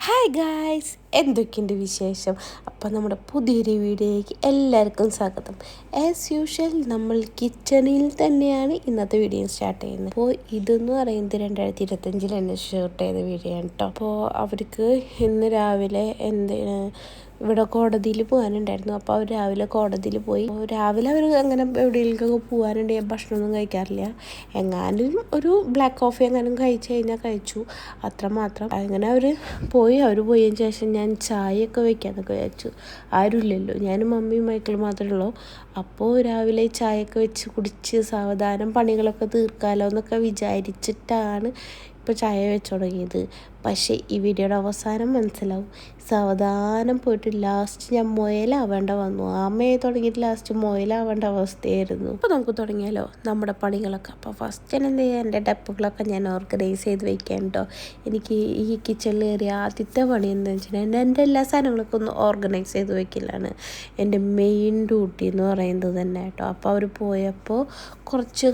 Hi guys എന്തൊക്കെയുണ്ട് വിശേഷം? അപ്പോൾ നമ്മുടെ പുതിയൊരു വീഡിയോയിലേക്ക് എല്ലാവർക്കും സ്വാഗതം. ആസ് യൂഷ്വൽ നമ്മൾ കിച്ചണിൽ തന്നെയാണ് ഇന്നത്തെ വീഡിയോ സ്റ്റാർട്ട് ചെയ്യുന്നത്. അപ്പോൾ ഇതെന്ന് പറയുന്നത് രണ്ടായിരത്തി ഇരുപത്തഞ്ചിൽ എന്നെ ഷൂട്ട് ചെയ്ത വീഡിയോ ആണ് കേട്ടോ അപ്പോൾ അവർക്ക് ഇന്ന് രാവിലെ എന്ത് ഇവിടെ കോടതിയിൽ പോകാനുണ്ടായിരുന്നു. അപ്പോൾ അവർ രാവിലെ കോടതിയിൽ പോയി. രാവിലെ അവർ അങ്ങനെ എവിടെയെങ്കിലുമൊക്കെ പോകാനുണ്ടെങ്കിൽ ഭക്ഷണമൊന്നും കഴിക്കാറില്ല. എങ്ങാനും ഒരു ബ്ലാക്ക് കോഫി എങ്ങാനും കഴിച്ചു കഴിഞ്ഞാൽ കഴിച്ചു. അത്രമാത്രം അങ്ങനെ അവർ പോയി. അവർ പോയതിന് ശേഷം ഞാൻ ചായയൊക്കെ വെക്കാന്നൊക്കെ വിചാരിച്ചു. ആരുമില്ലല്ലോ. ഞാനും മമ്മിയും മൈക്കിളും മാത്രമേ ഉള്ളൂ. അപ്പോൾ രാവിലെ ചായയൊക്കെ വെച്ച് കുടിച്ച് സാവധാനം പണികളൊക്കെ തീർക്കാമല്ലോ എന്നൊക്കെ വിചാരിച്ചിട്ടാണ് ഇപ്പോൾ ചായ വെച്ച് തുടങ്ങിയത്. പക്ഷേ ഈ വീഡിയോയുടെ അവസാനം മനസ്സിലാവും. സാവധാനം പോയിട്ട് ലാസ്റ്റ് ഞാൻ മുയലാവേണ്ട വന്നു. അമ്മയെ തുടങ്ങിയിട്ട് ലാസ്റ്റ് മുയലാവേണ്ട അവസ്ഥയായിരുന്നു. അപ്പോൾ നമുക്ക് തുടങ്ങിയാലോ? നമ്മുടെ പണികളൊക്കെ. അപ്പോൾ ഫസ്റ്റ് ഞാൻ എന്ത് ചെയ്യുക എന്റെ ഡപ്പുകളൊക്കെ ഞാൻ ഓർഗനൈസ് ചെയ്ത് വെക്കാൻ കേട്ടോ എനിക്ക് ഈ കിച്ചണിൽ കയറിയ ആദ്യത്തെ പണി എന്താണെന്ന് വെച്ചിട്ടുണ്ടെങ്കിൽ എന്റെ എല്ലാ സാധനങ്ങളൊക്കെ ഒന്ന് ഓർഗനൈസ് ചെയ്ത് വെക്കലാണ്. എന്റെ മെയിൻ ഡ്യൂട്ടി എന്ന് പറയുന്നത് തന്നെ കേട്ടോ അപ്പോൾ അവർ പോയപ്പോൾ കുറച്ച്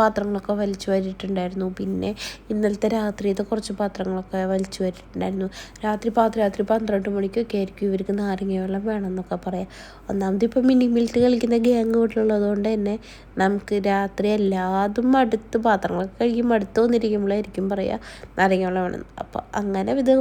പാത്രങ്ങളൊക്കെ വലിച്ചു വരിയിട്ടുണ്ടായിരുന്നു. പിന്നെ ഇന്നലത്തെ രാത്രിയത്തെ കുറച്ച് പാത്രങ്ങളൊക്കെ വലിച്ചു വരിട്ടുണ്ടായിരുന്നു രാത്രി പാതിരാത്രി പന്ത്രണ്ട് മണിക്കൊക്കെ ആയിരിക്കും ഇവർക്ക് നാരങ്ങ വെള്ളം വേണമെന്നൊക്കെ പറയാം. ഒന്നാമത് ഇപ്പോൾ മിനി മിൽറ്റ് കളിക്കുന്ന ഗ്യാങ് വീട്ടിലുള്ളത് കൊണ്ട് തന്നെ നമുക്ക് രാത്രി എല്ലാതും മടുത്ത് പാത്രങ്ങളൊക്കെ കഴുകി മടുത്ത് വന്നിരിക്കുമ്പോഴായിരിക്കും പറയുക നാരങ്ങ വെള്ളം വേണം. അപ്പോൾ അങ്ങനെ ഇത്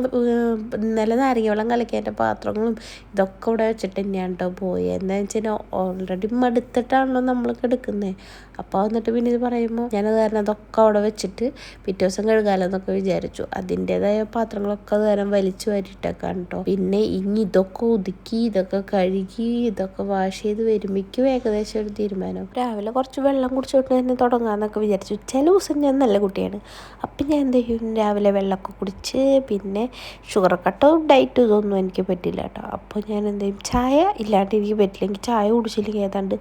ഇന്നലെ നാരങ്ങ വെള്ളം കളിക്കേണ്ട പാത്രങ്ങളും ഇതൊക്കെ ഇവിടെ വെച്ചിട്ട് തന്നെയാണ് കേട്ടോ പോയത് എന്താണെന്ന് വെച്ചാൽ ഓൾറെഡി മടുത്തിട്ടാണല്ലോ നമ്മളൊക്കെ എടുക്കുന്നത് അപ്പോൾ എന്നിട്ട് പിന്നെ ഇത് പറയുമ്പോൾ ഞാനത് കാരണം അതൊക്കെ അവിടെ വെച്ചിട്ട് പിറ്റേ ദിവസം കഴുകാലോ എന്നൊക്കെ വിചാരിച്ചു. അതിന്റെതായ പാത്രങ്ങളൊക്കെ നേരം വലിച്ചു വാരിയിട്ടേക്കാണ് കേട്ടോ പിന്നെ ഇനി ഇതൊക്കെ ഒതുക്കി ഇതൊക്കെ കഴുകി ഇതൊക്കെ വാഷ് ചെയ്ത് വരുമ്പോഴേക്കും ഏകദേശം ഒരു തീരുമാനം. രാവിലെ കുറച്ച് വെള്ളം കുടിച്ചോട്ട് തന്നെ തുടങ്ങാമെന്നൊക്കെ വിചാരിച്ചു. ചില ദിവസം ഞാൻ നല്ല കുട്ടിയാണ്. അപ്പം ഞാൻ എന്ത് ചെയ്യും? രാവിലെ വെള്ളമൊക്കെ കുടിച്ച് പിന്നെ ഷുഗർ കട്ടോ ഡയറ്റ് ഇതൊന്നും എനിക്ക് പറ്റില്ല കേട്ടോ അപ്പോൾ ഞാൻ എന്ത് ചെയ്യും? ചായ ഇല്ലാണ്ട് എനിക്ക് പറ്റില്ല. എനിക്ക് ചായ കുടിച്ചില്ലെങ്കിൽ ഏതാണ്ട്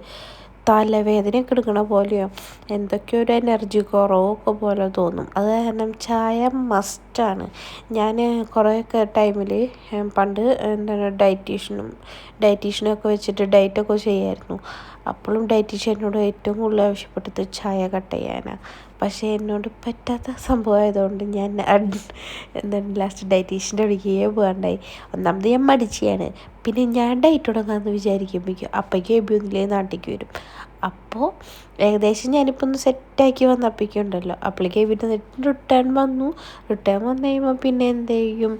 തലവേദനയൊക്കെ എടുക്കണ പോലെയോ? എന്തൊക്കെയോ ഒരു എനർജി കുറവൊക്കെ പോലെ തോന്നും. അത് കാരണം ചായ മസ്റ്റാണ് ഞാൻ കുറേയൊക്കെ ടൈമിൽ പണ്ട് എന്താണ് ഡയറ്റീഷ്യനും ഡയറ്റീഷ്യനൊക്കെ വെച്ചിട്ട് ഡയറ്റൊക്കെ ചെയ്യായിരുന്നു. അപ്പോഴും ഡയറ്റീഷ്യനോട് ഏറ്റവും കൂടുതൽ ആവശ്യപ്പെട്ടത് ചായ കട്ട് ചെയ്യാനാണ് പക്ഷേ എന്നോട് പറ്റാത്ത സംഭവമായതുകൊണ്ട് ഞാൻ എന്താണ് ലാസ്റ്റ് ഡയറ്റീഷ്യന്റെ അടുക്കേ പോകാണ്ടായി. ഒന്നാമത് ഞാൻ മടിച്ചാണ്. പിന്നെ ഞാൻ ഡയറ്റ് തുടങ്ങാമെന്ന് വിചാരിക്കുമ്പോഴേക്കും അപ്പോഴേക്കും എബി ഒന്നിലേ നാട്ടിലേക്ക് വരും. അപ്പോൾ ഏകദേശം ഞാനിപ്പോൾ ഒന്ന് സെറ്റാക്കി വന്നപ്പോഴേക്കുണ്ടല്ലോ അപ്പോഴേക്കും എബിന്റെ റിട്ടേൺ വന്നു. റിട്ടേൺ വന്നു കഴിയുമ്പോൾ പിന്നെ എന്ത് ചെയ്യും?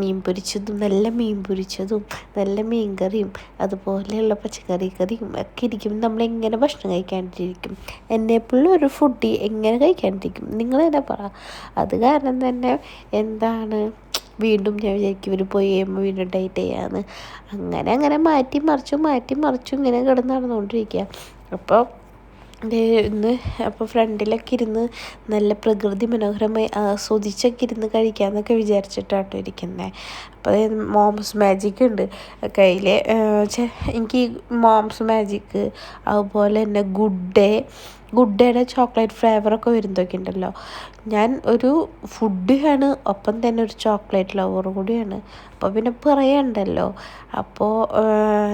മീൻ പൊരിച്ചതും നല്ല മീൻ പൊരിച്ചതും നല്ല മീൻ കറിയും അതുപോലെയുള്ള പച്ചക്കറി കറിയും ഒക്കെ ഇരിക്കും. നമ്മളെങ്ങനെ ഭക്ഷണം കഴിക്കാണ്ടിരിക്കും? എന്നെപ്പോഴും ഒരു ഫുഡി എങ്ങനെ കഴിക്കാണ്ടിരിക്കും? നിങ്ങൾ തന്നെ പറ? അത് കാരണം തന്നെ എന്താണ്? വീണ്ടും ഞാൻ വിചാരിക്കും ഇവർ പോയി കഴിയുമ്പോൾ വീണ്ടും ഡേറ്റ് ചെയ്യാമെന്ന് അങ്ങനെ അങ്ങനെ മാറ്റി മറിച്ചും മാറ്റി മറിച്ചും ഇങ്ങനെ കിടന്ന് നടന്നുകൊണ്ടിരിക്കുക അപ്പോൾ ഇന്ന് അപ്പോൾ ഫ്രണ്ടിലൊക്കെ ഇരുന്ന് നല്ല പ്രകൃതി മനോഹരമായി ആസ്വദിച്ചൊക്കെ ഇരുന്ന് കഴിക്കാമെന്നൊക്കെ വിചാരിച്ചിട്ടാട്ടോ ഇരിക്കുന്നത് അപ്പോൾ മോംസ് മാജിക് ഉണ്ട്. കയ്യിൽ എനിക്ക് മോംസ് മാജിക് അതുപോലെ തന്നെ ഗുഡ് ഡേ ഗുഡ് ഡേയുടെ ചോക്ലേറ്റ് ഫ്ലേവറൊക്കെ വരുന്നതൊക്കെ ഉണ്ടല്ലോ. ഞാൻ ഒരു ഫുഡാണ് ഒപ്പം തന്നെ ഒരു ചോക്ലേറ്റ് ലവർ കൂടിയാണ്. അപ്പോൾ പിന്നെ പറയണ്ടല്ലോ. അപ്പോൾ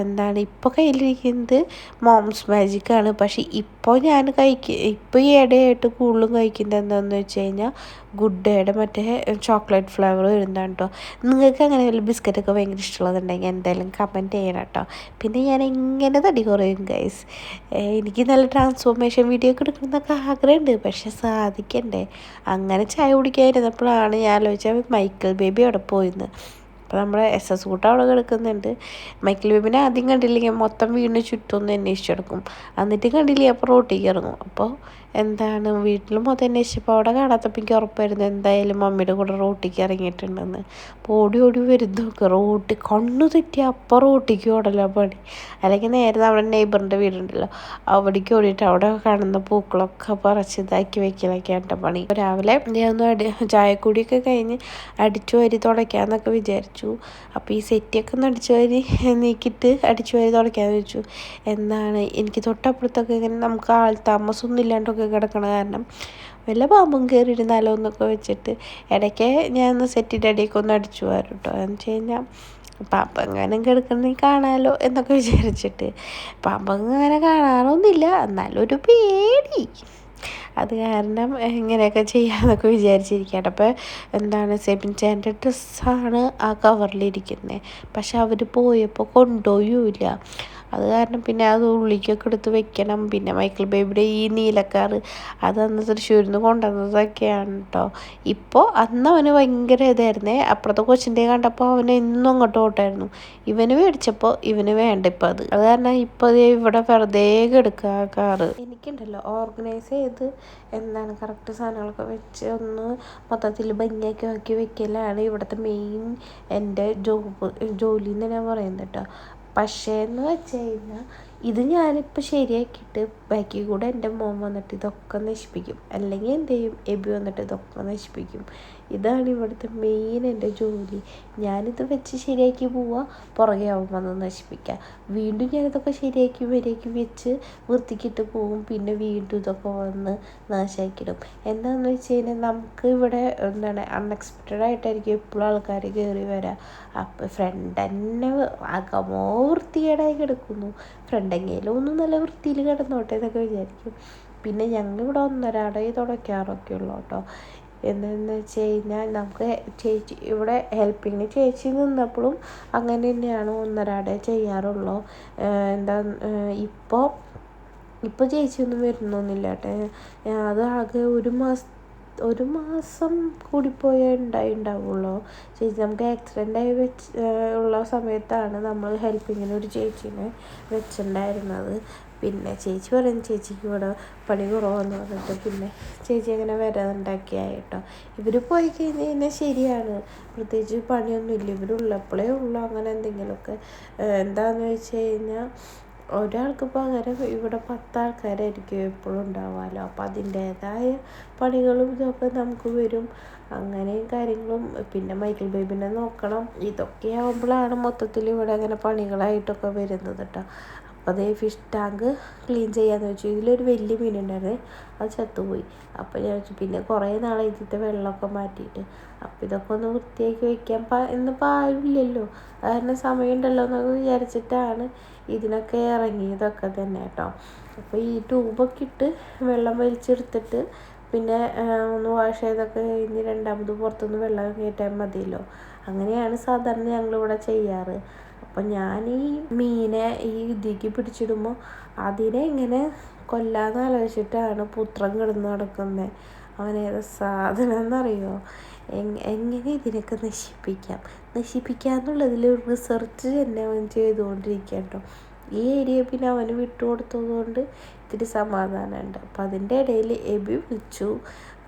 എന്താണ് ഇപ്പോൾ കയ്യിലിരിക്കുന്നത് മോംസ് മാജിക്കാണ് പക്ഷേ ഇപ്പോൾ ഞാൻ കഴിക്കുക ഇപ്പോൾ ഈ ഇടയായിട്ട് കൂടുതലും കഴിക്കുന്നത് എന്താണെന്ന് വെച്ച് കഴിഞ്ഞാൽ ഗുഡ് ഡേയുടെ മറ്റേ ചോക്ലേറ്റ് ഫ്ലേവർ വരുന്നതാണ് കേട്ടോ നിങ്ങൾക്ക് അങ്ങനെ വല്ല ബിസ്ക്കറ്റൊക്കെ ഭയങ്കര ഇഷ്ടമുള്ളതുണ്ടെങ്കിൽ എന്തായാലും കമന്റ് ചെയ്യണം കേട്ടോ പിന്നെ ഞാൻ എങ്ങനെ തടി കുറയും ഗൈസ് എനിക്ക് നല്ല ട്രാൻസ്ഫോർമേഷൻ വീഡിയോ ഒക്കെ എടുക്കണമെന്നൊക്കെ ആഗ്രഹമുണ്ട് പക്ഷേ സാധിക്കണ്ടേ. അങ്ങനെ ചായ കുടിക്കാതിരുന്നപ്പോഴാണ് ഞാൻ ആലോചിച്ചാൽ മൈക്കിൾ ബേബി അവിടെ പോയിന്ന്. അപ്പോൾ നമ്മുടെ എസ് എസ് കൂട്ട അവിടെ കിടക്കുന്നുണ്ട്. മൈക്കിൾ ബേബിനെ ആദ്യം കണ്ടില്ലെങ്കിൽ മൊത്തം വീടിന് ചുറ്റൊന്ന് അന്വേഷിച്ചെടുക്കും എന്നിട്ട് കണ്ടില്ലേ അപ്പോൾ റോട്ടിലേക്ക് ഇറങ്ങും. അപ്പോൾ എന്താണ്? വീട്ടിൽ മൊത്തം അന്വേഷിച്ചപ്പോൾ അവിടെ കാണാത്തപ്പോൾ എനിക്ക് ഉറപ്പായിരുന്നു എന്തായാലും മമ്മിയുടെ കൂടെ റോട്ടിക്ക് ഇറങ്ങിയിട്ടുണ്ടെന്ന്. അപ്പോൾ ഓടി ഓടി വരുന്നൊക്കെ റോട്ടി കണ്ണു തെറ്റി അപ്പം റോട്ടിക്ക് ഓടല പണി. അല്ലെങ്കിൽ നേരെ നമ്മുടെ നെയ്ബറിന്റെ വീടുണ്ടല്ലോ. അവിടേക്ക് ഓടിയിട്ട് അവിടെ കാണുന്ന പൂക്കളൊക്കെ പറിച്ച് ഇതാക്കി വെക്കലൊക്കെയാണ് പണി. രാവിലെ ഞാൻ ഒന്ന് അടി ചായക്കൂടിയൊക്കെ കഴിഞ്ഞ് അടിച്ചു വരി തുടയ്ക്കാമെന്നൊക്കെ വിചാരിച്ചു. അപ്പോൾ ഈ സെറ്റിയൊക്കെ ഒന്ന് അടിച്ചു വരി നീക്കിയിട്ട് അടിച്ചു വരി തുടയ്ക്കാമെന്ന് വെച്ചു എന്താണ്? എനിക്ക് തൊട്ടപ്പുറത്തൊക്കെ ഇങ്ങനെ നമുക്ക് ആൾ താമസമൊന്നും ഇല്ലാണ്ടൊക്കെ കിടക്കണ കാരണം വല്ല പാമ്പും കയറിയിരുന്നാലോ എന്നൊക്കെ വെച്ചിട്ട് ഇടയ്ക്ക് ഞാൻ ഒന്ന് സെറ്റിന്റെ അടിയൊക്കെ ഒന്ന് അടിച്ചു പോകാറ് കേട്ടോ എന്ന് വെച്ച് കഴിഞ്ഞാൽ പാമ്പങ്ങാനും കിടക്കണമെങ്കിൽ കാണാമല്ലോ എന്നൊക്കെ വിചാരിച്ചിട്ട് പാമ്പങ്ങനെ കാണാറൊന്നുമില്ല എന്നാലും ഒരു പേടി. അത് കാരണം ഇങ്ങനെയൊക്കെ ചെയ്യാമെന്നൊക്കെ വിചാരിച്ചിരിക്കട്ടെ അപ്പോൾ എന്താണ് സെബിൻ ചാന്റെ ഡ്രസ്സാണ് ആ കവറിലിരിക്കുന്നത് പക്ഷെ അവർ പോയപ്പോൾ കൊണ്ടുപോയില്ല. അത് കാരണം പിന്നെ അത് ഉള്ളിക്കൊക്കെ എടുത്ത് വെക്കണം. പിന്നെ മൈക്കിൾ ബേബിയുടെ ഈ നീലക്കാർ അത് അന്ന് തൃശ്ശൂരിൽ നിന്ന് കൊണ്ടുവന്നതൊക്കെയാണ് കേട്ടോ ഇപ്പോൾ അന്ന് അവന് ഭയങ്കര ഇതായിരുന്നേ. അപ്പുറത്തെ കൊച്ചിന്റെ കണ്ടപ്പോൾ അവന് എന്നും അങ്ങോട്ട് ഓട്ടായിരുന്നു. ഇവന് മേടിച്ചപ്പോൾ ഇവന് വേണ്ട ഇപ്പം അത്. അത് കാരണം ഇപ്പോൾ ഇവിടെ വെറുതെ എടുക്കുക കാറ്. എനിക്കുണ്ടല്ലോ ഓർഗനൈസ് ചെയ്ത് എന്താണ് കറക്റ്റ് സാധനങ്ങളൊക്കെ വെച്ച് ഒന്ന് മൊത്തത്തിൽ ഭംഗിയാക്കി ആക്കി വെക്കലാണ് ഇവിടുത്തെ മെയിൻ എന്റെ ജോബ് ജോലി എന്ന് ഞാൻ പറയുന്നത് കേട്ടോ പക്ഷേ എന്ന് വെച്ച് കഴിഞ്ഞാൽ ഇത് ഞാനിപ്പോൾ ശരിയാക്കിയിട്ട് ബാക്കി കൂടെ എന്റെ മോൻ വന്നിട്ട് ഇതൊക്കെ നശിപ്പിക്കും. അല്ലെങ്കിൽ എന്ത് ചെയ്യും? എബി വന്നിട്ട് ഇതൊക്കെ നശിപ്പിക്കും. ഇതാണ് ഇവിടുത്തെ മെയിൻ എന്റെ ജോലി. ഞാനിത് വെച്ച് ശരിയാക്കി പോവുക പുറകെ അവൻ വന്ന് നശിപ്പിക്കുക വീണ്ടും ഞാനിതൊക്കെ ശരിയാക്കി വരിയാക്കി വെച്ച് വൃത്തിക്കിട്ട് പോവും. പിന്നെ വീണ്ടും ഇതൊക്കെ വന്ന് നാശാക്കിയിടും. എന്താണെന്ന് വെച്ച് കഴിഞ്ഞാൽ നമുക്ക് ഇവിടെ എന്താണ് അൺഎക്സ്പെക്റ്റഡ് ആയിട്ടായിരിക്കും എപ്പോഴും ആൾക്കാർ കയറി വരാം. അപ്പം ഫ്രണ്ട് തന്നെ അകമോ വൃത്തികേടായി കിടക്കുന്നു. ഫ്രണ്ടെങ്കിലും ഒന്നും നല്ല വൃത്തിയിൽ കിടന്നോട്ടെ എന്നൊക്കെ വിചാരിക്കും. പിന്നെ ഞങ്ങൾ ഇവിടെ ഒന്നരാടെ തുടയ്ക്കാറൊക്കെ ഉള്ളൂ കേട്ടോ. എന്തെന്ന് വെച്ച് കഴിഞ്ഞാൽ നമുക്ക് ചേച്ചി ഇവിടെ ഹെൽപ്പിങ്ങിന് ചേച്ചി നിന്നപ്പോഴും അങ്ങനെ തന്നെയാണ് ഒന്നരാടെ ചെയ്യാറുള്ളൂ. എന്താ ഇപ്പോൾ ഇപ്പോൾ ചേച്ചിയൊന്നും വരുന്നൊന്നുമില്ല കേട്ടോ. അത് ആകെ ഒരു മാസ ഒരു മാസം കൂടിപ്പോയേ ഉണ്ടായി ഉണ്ടാവുള്ളൂ. ചേച്ചി നമുക്ക് ആക്സിഡന്റ് ആയി വെച്ച് ഉള്ള സമയത്താണ് നമ്മൾ ഹെൽപ്പിങ്ങിന് ഒരു ചേച്ചീനെ വെച്ചിട്ടുണ്ടായിരുന്നത്. പിന്നെ ചേച്ചി പറയും ചേച്ചിക്ക് ഇവിടെ പണി കുറവെന്ന് പറഞ്ഞിട്ട് പിന്നെ ചേച്ചി അങ്ങനെ വരാതുണ്ടാക്കിയായിട്ടോ ഇവർ പോയി കഴിഞ്ഞ് കഴിഞ്ഞാൽ ശരിയാണ്. പ്രത്യേകിച്ച് പണിയൊന്നുമില്ല ഇവരുള്ളപ്പോഴേ ഉള്ളൂ അങ്ങനെ എന്തെങ്കിലുമൊക്കെ. എന്താണെന്ന് വെച്ച് കഴിഞ്ഞാൽ ഒരാൾക്ക് പകരം ഇവിടെ പത്താൾക്കാരായിരിക്കും എപ്പോഴും ഉണ്ടാവാമല്ലോ അപ്പോൾ അതിന്റേതായ പണികളും ഇതൊക്കെ നമുക്ക് വരും. അങ്ങനെയും കാര്യങ്ങളും. പിന്നെ മൈക്കിൾ ബേബിനെ നോക്കണം. ഇതൊക്കെ ആവുമ്പോഴാണ് മൊത്തത്തിൽ ഇവിടെ അങ്ങനെ പണികളായിട്ടൊക്കെ വരുന്നത് കേട്ടോ അപ്പോൾ അതേ ഫിഷ് ടാങ്ക് ക്ലീൻ ചെയ്യാന്ന് വെച്ചു. ഇതിലൊരു വലിയ മീനുണ്ടായിരുന്നു. അത് ചത്തുപോയി. അപ്പോൾ ഞാൻ വെച്ചു. പിന്നെ കുറേ നാളെ ഇതിന്റെ വെള്ളമൊക്കെ മാറ്റിയിട്ട്. അപ്പോൾ ഇതൊക്കെ ഒന്ന് വൃത്തിയാക്കി വെക്കാൻ പ ഇന്നിപ്പോൾ ആരുമില്ലല്ലോ. കാരണം സമയമുണ്ടല്ലോ എന്നൊക്കെ വിചാരിച്ചിട്ടാണ് ഇതിനൊക്കെ ഇറങ്ങിയതൊക്കെ തന്നെ കേട്ടോ. അപ്പോൾ ഈ ട്യൂബൊക്കെ ഇട്ട് വെള്ളം വലിച്ചെടുത്തിട്ട് പിന്നെ ഒന്ന് വാഷ് ചെയ്തൊക്കെ കഴിഞ്ഞ് രണ്ടാമത് പുറത്തുനിന്ന് വെള്ളം കയറ്റാൻ മതിയല്ലോ. അങ്ങനെയാണ് സാധാരണ ഞങ്ങളിവിടെ ചെയ്യാറ്. അപ്പം ഞാൻ ഈ മീനെ ഈ ഇതിക്ക് പിടിച്ചിടുമ്പോൾ അതിനെ ഇങ്ങനെ കൊല്ലാന്ന് ആലോചിച്ചിട്ടാണ് പുത്രം കിടന്ന് നടക്കുന്നത് അവനേത സാധനം എന്നറിയോ എങ്ങനെ ഇതിനൊക്കെ നശിപ്പിക്കാം? നശിപ്പിക്കുക എന്നുള്ളതിൽ റിസർച്ച് തന്നെ അവൻ ചെയ്തുകൊണ്ടിരിക്കുക കേട്ടോ ഈ ഏരിയ പിന്നെ അവന് വിട്ടുകൊടുത്തതുകൊണ്ട് ഇത്തിരി സമാധാനമുണ്ട് അപ്പം അതിന്റെ ഇടയിൽ എബി വിളിച്ചു.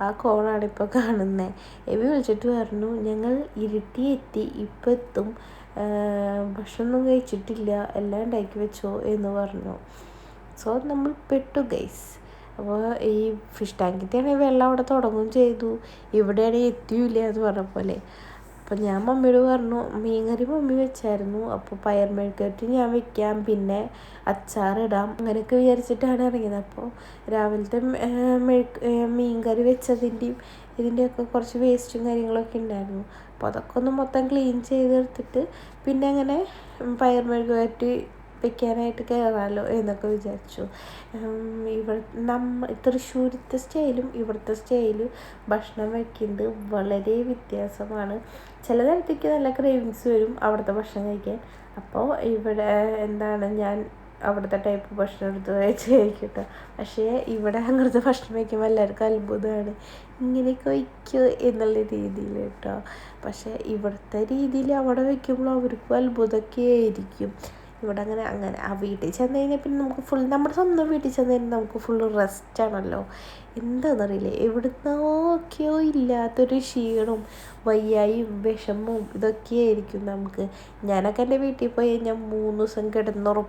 ആ കോളാണ് ഇപ്പോൾ കാണുന്നത് എബി വിളിച്ചിട്ട് പറഞ്ഞു ഞങ്ങൾ ഇരുട്ടി എത്തി ഇപ്പം എത്തും ഭക്ഷണമൊന്നും കഴിച്ചിട്ടില്ല എല്ലാം ഉണ്ടാക്കി വെച്ചോ എന്ന് പറഞ്ഞു. സോ നമ്മൾ പെട്ടു ഗൈസ് അപ്പോൾ ഈ ഫിഷ് ടാങ്കിന്റെയാണെങ്കിൽ വെള്ളം അവിടെ തുടങ്ങുകയും ചെയ്തു. ഇവിടെയാണെങ്കിൽ എത്തിയില്ല എന്ന് പറഞ്ഞ പോലെ. അപ്പോൾ ഞാൻ മമ്മിയോട് പറഞ്ഞു മീൻകറി മമ്മി വെച്ചായിരുന്നു. അപ്പോൾ പയർ മെഴുക്കറ്റ് ഞാൻ വെക്കാം. പിന്നെ അച്ചാറിടാം അങ്ങനെയൊക്കെ വിചാരിച്ചിട്ടാണ് ഇറങ്ങിയത്. അപ്പോൾ രാവിലത്തെ മെഴുക്ക് മീൻകറി വെച്ചതിന്റെയും ഇതിന്റെയൊക്കെ കുറച്ച് വേസ്റ്റും കാര്യങ്ങളൊക്കെ ഉണ്ടായിരുന്നു. അപ്പോൾ അതൊക്കെ ഒന്ന് മൊത്തം ക്ലീൻ ചെയ്തെടുത്തിട്ട് പിന്നെ അങ്ങനെ പയർ മെഴുകുവരട്ടി വെക്കാനായിട്ട് കയറാമല്ലോ എന്നൊക്കെ വിചാരിച്ചു. ഇവിടെ നമ്മ തൃശ്ശൂരത്തെ സ്റ്റൈലും ഇവിടുത്തെ സ്റ്റൈലും ഭക്ഷണം വയ്ക്കുന്നത് വളരെ വ്യത്യാസമാണ്. ചില നേരത്തേക്ക് നല്ല ക്രേവിങ്സ് വരും അവിടുത്തെ ഭക്ഷണം കഴിക്കാൻ. അപ്പോൾ ഇവിടെ എന്താണ് ഞാൻ അവിടുത്തെ ടൈപ്പ് ഭക്ഷണം എടുത്ത് വെച്ച് പക്ഷേ ഇവിടെ അങ്ങനത്തെ ഭക്ഷണം വയ്ക്കുമ്പോൾ എല്ലാവർക്കും അത്ഭുതമാണ്. ഇങ്ങനെയൊക്കെ വയ്ക്കുമോ എന്നുള്ള രീതിയിൽ കേട്ടോ. പക്ഷേ ഇവിടുത്തെ രീതിയിൽ അവിടെ വയ്ക്കുമ്പോൾ അവർക്കും അത്ഭുതമൊക്കെ ആയിരിക്കും. ഇവിടെ അങ്ങനെ അങ്ങനെ. ആ വീട്ടിൽ ചെന്ന് കഴിഞ്ഞാൽ പിന്നെ നമുക്ക് ഫുൾ നമ്മുടെ സ്വന്തം വീട്ടിൽ ചെന്ന് കഴിഞ്ഞാൽ നമുക്ക് ഫുള്ള് റെസ്റ്റ് ആണല്ലോ. എന്താണെന്നറിയില്ല എവിടുന്നോക്കെയോ ഇല്ലാത്തൊരു ക്ഷീണവും വയ്യായും വിഷമവും ഇതൊക്കെയായിരിക്കും നമുക്ക്. ഞാനൊക്കെ എന്റെ വീട്ടിൽ പോയി കഴിഞ്ഞാൽ മൂന്ന് ദിവസം കിടന്നുറ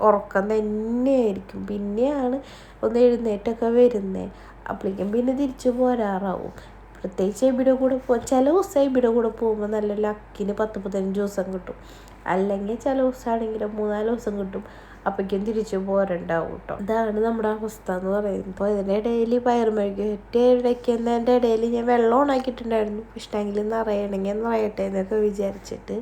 ഉറക്കം തന്നെയായിരിക്കും. പിന്നെയാണ് ഒന്ന് എഴുന്നേറ്റൊക്കെ വരുന്നത് അപ്പോഴേക്കും പിന്നെ തിരിച്ചു പോരാറാവും. പ്രത്യേകിച്ച് എവിടെ കൂടെ പോ ചില ദിവസം എവിടെ കൂടെ പോകുമ്പോൾ നല്ല ലക്കിന് പത്ത് പതിനഞ്ച് ദിവസം കിട്ടും. അല്ലെങ്കിൽ ചില ദിവസമാണെങ്കിലും മൂന്നാൽ ദിവസം കിട്ടും. അപ്പോഴേക്കും തിരിച്ചു പോരണ്ടാവും കേട്ടോ ഇതാണ് നമ്മുടെ അവസ്ഥ എന്ന് പറയുന്നത്. അപ്പോൾ ഇതിന്റെ ഇടയിൽ പയറുമെഴുകിട്ട് ഇടയ്ക്കുന്നതിന്റെ ഇടയിൽ ഞാൻ വെള്ളം ഓണാക്കിയിട്ടുണ്ടായിരുന്നു ഇഷ്ടമെങ്കിൽ നിറയണമെങ്കിൽ നിറയട്ടെ എന്നൊക്കെ വിചാരിച്ചിട്ട്.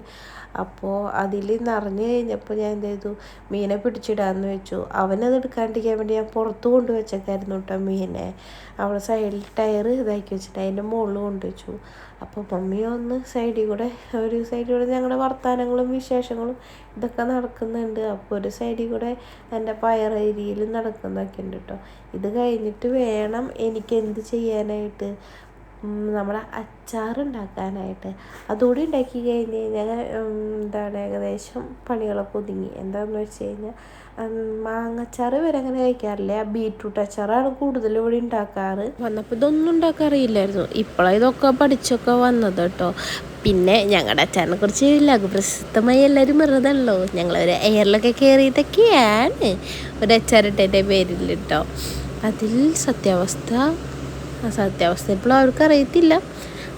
അപ്പോൾ അതിൽ നിറഞ്ഞു കഴിഞ്ഞപ്പോൾ ഞാൻ എന്ത് ചെയ്തു? മീനെ പിടിച്ചിടാന്ന് വെച്ചു. അവനത് എടുക്കാണ്ടിരിക്കാൻ വേണ്ടി ഞാൻ പുറത്ത് കൊണ്ടുവച്ചേക്കായിരുന്നു കേട്ടോ മീനെ. അവിടെ സൈഡിൽ ടയർ ഇതാക്കി വെച്ചിട്ട് അതിന്റെ മുകളിൽ കൊണ്ടുവച്ചു. അപ്പോൾ മമ്മി ഒന്ന് സൈഡിൽ കൂടെ ഒരു സൈഡിൽ കൂടെ ഞങ്ങളുടെ വർത്തമാനങ്ങളും വിശേഷങ്ങളും ഇതൊക്കെ നടക്കുന്നുണ്ട്. അപ്പോൾ ഒരു സൈഡിൽ കൂടെ എന്റെ പയറേരിയിൽ നടക്കുന്നതൊക്കെ ഉണ്ട് കേട്ടോ ഇത് കഴിഞ്ഞിട്ട് വേണം എനിക്ക് എന്ത് ചെയ്യാനായിട്ട്. നമ്മുടെ അച്ചാർ ഉണ്ടാക്കാനായിട്ട് അതുകൂടി ഉണ്ടാക്കി കഴിഞ്ഞ് കഴിഞ്ഞാൽ എന്താണ് ഏകദേശം പണികളൊക്കെ ഒതുങ്ങി. എന്താണെന്ന് വെച്ച് കഴിഞ്ഞാൽ മാങ്ങച്ചാറ് വരെ അങ്ങനെ കഴിക്കാറില്ല. ബീട്രൂട്ട് അച്ചാറാണ് കൂടുതലും ഇവിടെ ഉണ്ടാക്കാറ്. വന്നപ്പോൾ ഇതൊന്നും ഉണ്ടാക്കാറിയില്ലായിരുന്നു ഇപ്പോഴാണ് ഇതൊക്കെ പഠിച്ചൊക്കെ വന്നത് കേട്ടോ. പിന്നെ ഞങ്ങളുടെ അച്ചാറിനെ കുറിച്ച് ലഘുപ്രസിദ്ധമായി എല്ലാവരും വെറുതല്ലോ ഞങ്ങളൊരു എയറിലൊക്കെ കയറിയതൊക്കെയാണ് ഒരു അച്ചാറിട്ടതിന്റെ പേരിൽ കേട്ടോ. അതിൽ സത്യാവസ്ഥ സത്യാവസ്ഥ ഇപ്പോഴും അവർക്ക് അറിയത്തില്ല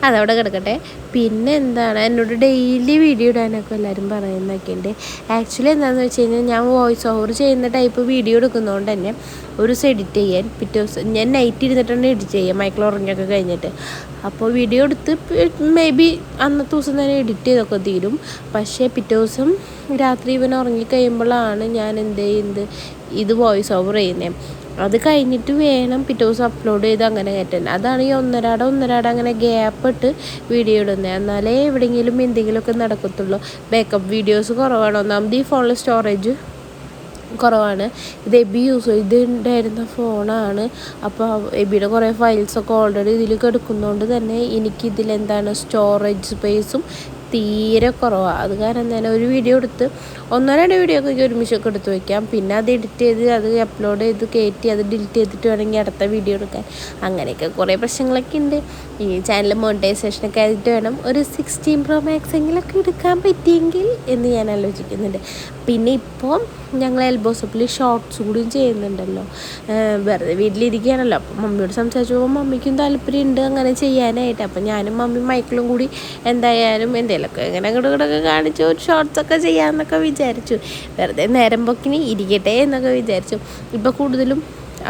അതവിടെ കിടക്കട്ടെ. പിന്നെ എന്താണ്? എന്നോട് ഡെയിലി വീഡിയോ ഇടാനൊക്കെ എല്ലാവരും പറയുന്നൊക്കെ ഉണ്ട് ആക്ച്വലി എന്താണെന്ന് വെച്ച് കഴിഞ്ഞാൽ ഞാൻ വോയിസ് ഓവർ ചെയ്യുന്ന ടൈപ്പ് വീഡിയോ എടുക്കുന്നതുകൊണ്ട് തന്നെ ഒരു ദിവസം എഡിറ്റ് ചെയ്യാൻ പിറ്റേ ദിവസം ഞാൻ നൈറ്റ് ഇരുന്നിട്ടാണ് എഡിറ്റ് ചെയ്യുക മൈക്കിൾ ഉറങ്ങിയൊക്കെ കഴിഞ്ഞിട്ട്. അപ്പോൾ വീഡിയോ എടുത്ത് മേ ബി അന്നത്തെ ദിവസം തന്നെ എഡിറ്റ് ചെയ്തൊക്കെ തീരും. പക്ഷേ പിറ്റേ ദിവസം രാത്രി ഇവൻ ഉറങ്ങിക്കഴിയുമ്പോഴാണ് ഞാൻ എന്ത് ചെയ്യുന്നത്? ഇത് വോയിസ് ഓവർ ചെയ്യുന്നത് അത് കഴിഞ്ഞിട്ട് വേണം പിറ്റേ ദിവസം അപ്ലോഡ് ചെയ്ത് അങ്ങനെ കയറ്റാൻ. അതാണ് ഈ ഒന്നരാട ഒന്നരാട അങ്ങനെ ഗ്യാപ്പ് ഇട്ട് വീഡിയോ ഇടുന്നത് എന്നാലേ എവിടെയെങ്കിലും എന്തെങ്കിലുമൊക്കെ നടക്കത്തുള്ളൂ. ബാക്കപ്പ് വീഡിയോസ് കുറവാണ്. ഒന്നാമത് ഈ ഫോണിൽ സ്റ്റോറേജ് കുറവാണ്. ഇത് എബി യൂസ് ഇത് ഉണ്ടായിരുന്ന ഫോണാണ് അപ്പോൾ എബിയുടെ കുറേ ഫയൽസൊക്കെ ഓൾറെഡി ഇതിൽ കിടക്കുന്നതുകൊണ്ട് തന്നെ എനിക്കിതിലെന്താണ് സ്റ്റോറേജ് സ്പേസും തീരെ കുറവാണ് അത് കാരണം തന്നെ ഒരു വീഡിയോ എടുത്ത് ഒന്നോ രണ്ടോ വീഡിയോ ഒക്കെ ഒരുമിച്ചൊക്കെ എടുത്ത് വയ്ക്കാം പിന്നെ അത് എഡിറ്റ് ചെയ്ത് അത് അപ്ലോഡ് ചെയ്ത് കയറ്റി അത് ഡിലീറ്റ് ചെയ്തിട്ട് വേണമെങ്കിൽ അടുത്ത വീഡിയോ എടുക്കാൻ. അങ്ങനെയൊക്കെ കുറേ പ്രശ്നങ്ങളൊക്കെ ഉണ്ട്. ഈ ചാനൽ മോണിറ്റൈസേഷനൊക്കെ ആയിട്ട് വേണം. ഒരു സിക്സ്റ്റീൻ പ്രോ മാക്സ് എങ്കിലൊക്കെ എടുക്കാൻ പറ്റിയെങ്കിൽ എന്ന് ഞാൻ ആലോചിക്കുന്നുണ്ട്. പിന്നെ ഇപ്പോൾ ഞങ്ങൾ എൽബോ സപ്പിൽ ഷോർട്ട്സ് കൂടി ചെയ്യുന്നുണ്ടല്ലോ വെറുതെ വീട്ടിലിരിക്കുകയാണല്ലോ. അപ്പം മമ്മിയോട് സംസാരിച്ചപ്പോൾ മമ്മിക്കും താല്പര്യമുണ്ട് അങ്ങനെ ചെയ്യാനായിട്ട്. അപ്പം ഞാനും മമ്മി മൈക്കിളും കൂടി എന്തായാലും എന്തെങ്കിലുമൊക്കെ ഇങ്ങനെ അങ്ങോട്ട് ഇങ്ങോട്ടൊക്കെ കാണിച്ചു ഒരു ഷോർട്സ് ഒക്കെ ചെയ്യാമെന്നൊക്കെ വിചാരിച്ചു. വെറുതെ നേരം പൊക്കിനി ഇരിക്കട്ടെ എന്നൊക്കെ വിചാരിച്ചു. ഇപ്പോൾ കൂടുതലും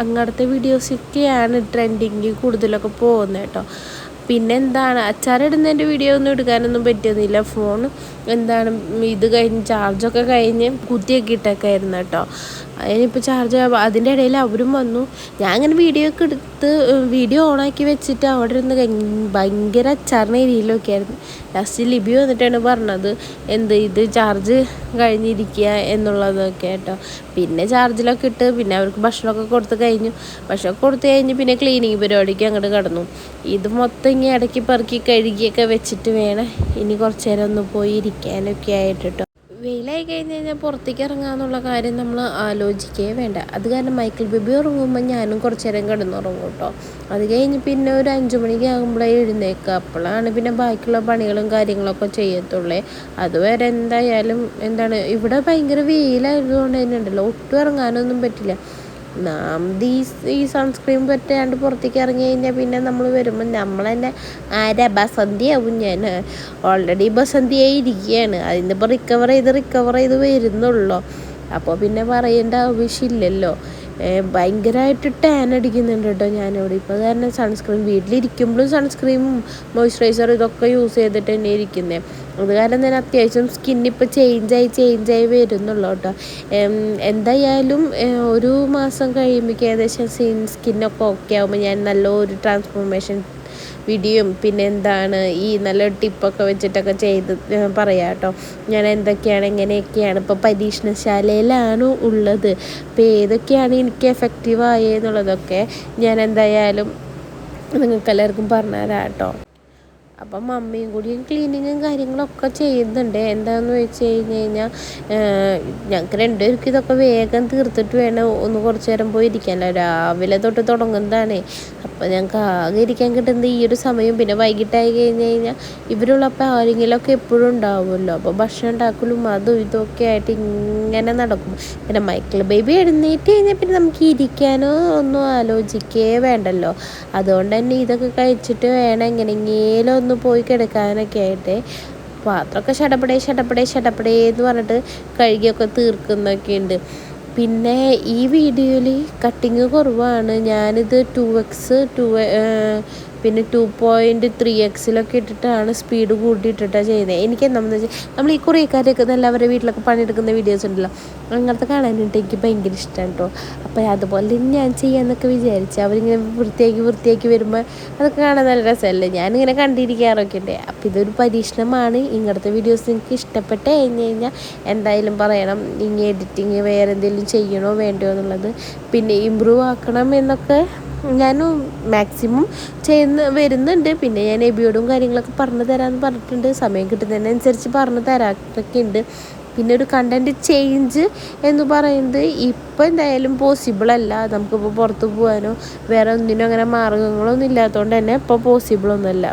അങ്ങനത്തെ വീഡിയോസൊക്കെയാണ് ട്രെൻഡിങ് കൂടുതലൊക്കെ പോകുന്നത് കേട്ടോ. പിന്നെന്താണ്? അച്ചാറിടുന്നതിന്റെ വീഡിയോ ഒന്നും എടുക്കാനൊന്നും പറ്റുന്നില്ല ഫോൺ എന്താണ് ഇത് കഴിഞ്ഞ് ചാർജൊക്കെ കഴിഞ്ഞ് കുത്തിയൊക്കെ ഇട്ടൊക്കെ ആയിരുന്നു കേട്ടോ അതിനിപ്പോൾ ചാർജ് അതിന്റെ ഇടയിൽ അവരും വന്നു. ഞാൻ അങ്ങനെ വീഡിയോ ഒക്കെ എടുത്ത് വീഡിയോ ഓണാക്കി വെച്ചിട്ട് അവിടെ ഇരുന്ന് ഭയങ്കര ചർണ രീതിയിലൊക്കെ ആയിരുന്നു ലാസ്റ്റ് ലിബി വന്നിട്ടാണ് പറഞ്ഞത് എന്ത് ഇത് ചാർജ് കഴിഞ്ഞിരിക്കുക എന്നുള്ളതൊക്കെ കേട്ടോ. പിന്നെ ചാർജിലൊക്കെ ഇട്ട് പിന്നെ അവർക്ക് ഭക്ഷണമൊക്കെ കൊടുത്ത് കഴിഞ്ഞു. ഭക്ഷണമൊക്കെ കൊടുത്ത് കഴിഞ്ഞ് പിന്നെ ക്ലീനിങ് പരിപാടിക്ക് അങ്ങോട്ട് കടന്നു. ഇത് മൊത്തം ഇങ്ങനെ ഇടയ്ക്ക് പെറുക്കി കഴുകിയൊക്കെ വെച്ചിട്ട് വേണം ഇനി കുറച്ച് നേരം ഒന്ന് പോയി ഇരിക്കാനൊക്കെ ആയിട്ട് കേട്ടോ വെയിലായി കഴിഞ്ഞ് കഴിഞ്ഞാൽ പുറത്തേക്ക് ഇറങ്ങാന്നുള്ള കാര്യം നമ്മൾ ആലോചിക്കേ വേണ്ട. അത് കാരണം മൈക്കിൾ ബേബി ഉറങ്ങുമ്പോൾ ഞാനും കുറച്ച് നേരം കിടന്നുറങ്ങും കേട്ടോ അത് കഴിഞ്ഞ് പിന്നെ ഒരു അഞ്ചു മണിക്ക് ആകുമ്പോഴേ എഴുന്നേക്കുക അപ്പോഴാണ് പിന്നെ ബാക്കിയുള്ള പണികളും കാര്യങ്ങളൊക്കെ ചെയ്യത്തുള്ളേ. അതുവരെ എന്തായാലും എന്താണ് ഇവിടെ ഭയങ്കര വെയിലായതുകൊണ്ട് തന്നെ ഉണ്ടല്ലോ. ഒട്ടും ഇറങ്ങാനൊന്നും പറ്റില്ല. നാം ഈ ഈ സൺസ്ക്രീൻ പറ്റാണ്ട് പുറത്തേക്ക് ഇറങ്ങി കഴിഞ്ഞാൽ പിന്നെ നമ്മൾ വരുമ്പോൾ നമ്മൾ തന്നെ ആരാ? ബസന്തിയാവും ഞാൻ. ഓൾറെഡി ബസന്തിയായി ഇരിക്കുകയാണ് അതിന്റെ ഇപ്പോൾ റിക്കവർ ചെയ്ത് റിക്കവർ ചെയ്ത് വരുന്നുള്ളൂ. അപ്പോൾ പിന്നെ പറയേണ്ട ആവശ്യമില്ലല്ലോ. ഭയങ്കരമായിട്ട് ടാൻ അടിക്കുന്നുണ്ട് കേട്ടോ ഞാനിവിടെ. ഇപ്പോൾ കാരണം സൺസ്ക്രീം വീട്ടിലിരിക്കുമ്പോഴും സൺസ്ക്രീമും മോയ്സ്ചറൈസർ ഇതൊക്കെ യൂസ് ചെയ്തിട്ട് തന്നെ ഇരിക്കുന്നത് അത് കാരണം തന്നെ അത്യാവശ്യം സ്കിന്നിപ്പോൾ ചേഞ്ചായി ചേഞ്ചായി വരുന്നുള്ളൂ കേട്ടോ. എന്തായാലും ഒരു മാസം കഴിയുമ്പോഴേക്കും ഏകദേശം സ്കിന്നൊക്കെ ഓക്കെ ആകുമ്പോൾ ഞാൻ നല്ല ഒരു ട്രാൻസ്ഫോർമേഷൻ വീഡിയോയും പിന്നെ എന്താണ് ഈ നല്ല ടിപ്പൊക്കെ വെച്ചിട്ടൊക്കെ ചെയ്ത് പറയാം കേട്ടോ ഞാൻ എന്തൊക്കെയാണ് എങ്ങനെയൊക്കെയാണ് ഇപ്പോൾ പരീക്ഷണശാലയിലാണ് ഉള്ളത്? അപ്പോൾ ഏതൊക്കെയാണ് എനിക്ക് എഫക്റ്റീവ് ആയെന്നുള്ളതൊക്കെ ഞാൻ എന്തായാലും നിങ്ങൾക്ക് എല്ലാവർക്കും പറഞ്ഞുതരാം കേട്ടോ അപ്പം മമ്മിയും കൂടിയും ക്ലീനിങ്ങും കാര്യങ്ങളൊക്കെ ചെയ്യുന്നുണ്ട്. എന്താണെന്ന് വെച്ച് കഴിഞ്ഞ് കഴിഞ്ഞാൽ ഞങ്ങൾക്ക് രണ്ടുപേർക്ക് ഇതൊക്കെ വേഗം തീർത്തിട്ട് വേണം ഒന്ന് കുറച്ച് നേരം പോയി ഇരിക്കാനല്ലോ രാവിലെ തൊട്ട് തുടങ്ങുന്നതാണ്. അപ്പോൾ ഞങ്ങൾക്ക് ആകെ ഇരിക്കാൻ കിട്ടുന്നത് ഈ ഒരു സമയം. പിന്നെ വൈകിട്ടായി കഴിഞ്ഞ് കഴിഞ്ഞാൽ ഇവരുള്ളപ്പോൾ ആരെങ്കിലുമൊക്കെ എപ്പോഴും ഉണ്ടാവുമല്ലോ. അപ്പോൾ ഭക്ഷണം ഉണ്ടാക്കലും അതും ഇതൊക്കെ ആയിട്ട് ഇങ്ങനെ നടക്കും. പിന്നെ മൈക്കിൾ ബേബി എഴുന്നേറ്റ് കഴിഞ്ഞാൽ പിന്നെ നമുക്ക് ഇരിക്കാനോ ഒന്നും ആലോചിക്കേ വേണ്ടല്ലോ. അതുകൊണ്ട് തന്നെ ഇതൊക്കെ കഴിച്ചിട്ട് വേണം എങ്ങനെയെങ്കിലും ഒന്ന് പോയി കിടക്കാനൊക്കെ ആയിട്ട്. പാത്രമൊക്കെ ഷടപടേ ഷടപടേ ഷടപടേ എന്ന് പറഞ്ഞിട്ട് കഴുകിയൊക്കെ തീർക്കുന്നൊക്കെ ഉണ്ട്. പിന്നെ ഈ വീഡിയോയിൽ കട്ടിങ് കുറവാണ്. ഞാനിത് ടു എക്സ് ടു പിന്നെ ടു പോയിന്റ് ത്രീ എക്സിലൊക്കെ ഇട്ടിട്ടാണ് സ്പീഡ് കൂട്ടിയിട്ടിട്ടാണ് ചെയ്യുന്നത് എനിക്ക് എന്താണെന്ന് വെച്ചാൽ നമ്മൾ ഈ കൊറിയക്കാരൊക്കെ നല്ല അവരുടെ വീട്ടിലൊക്കെ പണിയെടുക്കുന്ന വീഡിയോസ് ഉണ്ടല്ലോ അങ്ങനത്തെ കാണാനായിട്ട് എനിക്ക് ഭയങ്കര ഇഷ്ടമാണ് കേട്ടോ അപ്പോൾ അതുപോലെ ഞാൻ ചെയ്യാമെന്നൊക്കെ വിചാരിച്ചു അവരിങ്ങനെ വൃത്തിയാക്കി വൃത്തിയാക്കി വരുമ്പോൾ അതൊക്കെ കാണാൻ നല്ല രസമല്ലേ? ഞാനിങ്ങനെ കണ്ടിരിക്കാറൊക്കെ ഉണ്ട്. അപ്പോൾ ഇതൊരു പരീക്ഷണമാണ്. ഇങ്ങനത്തെ വീഡിയോസ് നിങ്ങൾക്ക് ഇഷ്ടപ്പെട്ട് കഴിഞ്ഞ് കഴിഞ്ഞാൽ എന്തായാലും പറയണം ഇനി എഡിറ്റിങ് വേറെ എന്തെങ്കിലും ചെയ്യണോ വേണ്ടയോ എന്നുള്ളത്. പിന്നെ ഇമ്പ്രൂവ് ആക്കണം എന്നൊക്കെ ഞാൻ മാക്സിമം ചെയ്യുന്ന വരുന്നുണ്ട്. പിന്നെ ഞാൻ എബിയോടും കാര്യങ്ങളൊക്കെ പറഞ്ഞു തരാമെന്ന് പറഞ്ഞിട്ടുണ്ട്. സമയം കിട്ടുന്നതിനനുസരിച്ച് പറഞ്ഞു തരാറൊക്കെ ഉണ്ട് പിന്നെ ഒരു കണ്ടന്റ് ചേഞ്ച് എന്ന് പറയുന്നത് ഇപ്പം എന്തായാലും പോസിബിൾ അല്ല. നമുക്കിപ്പോൾ പുറത്ത് പോകാനോ വേറെ ഒന്നിനും അങ്ങനെ മാർഗങ്ങളൊന്നും ഇല്ലാത്തതുകൊണ്ട് തന്നെ ഇപ്പോൾ പോസിബിൾ ഒന്നുമല്ല.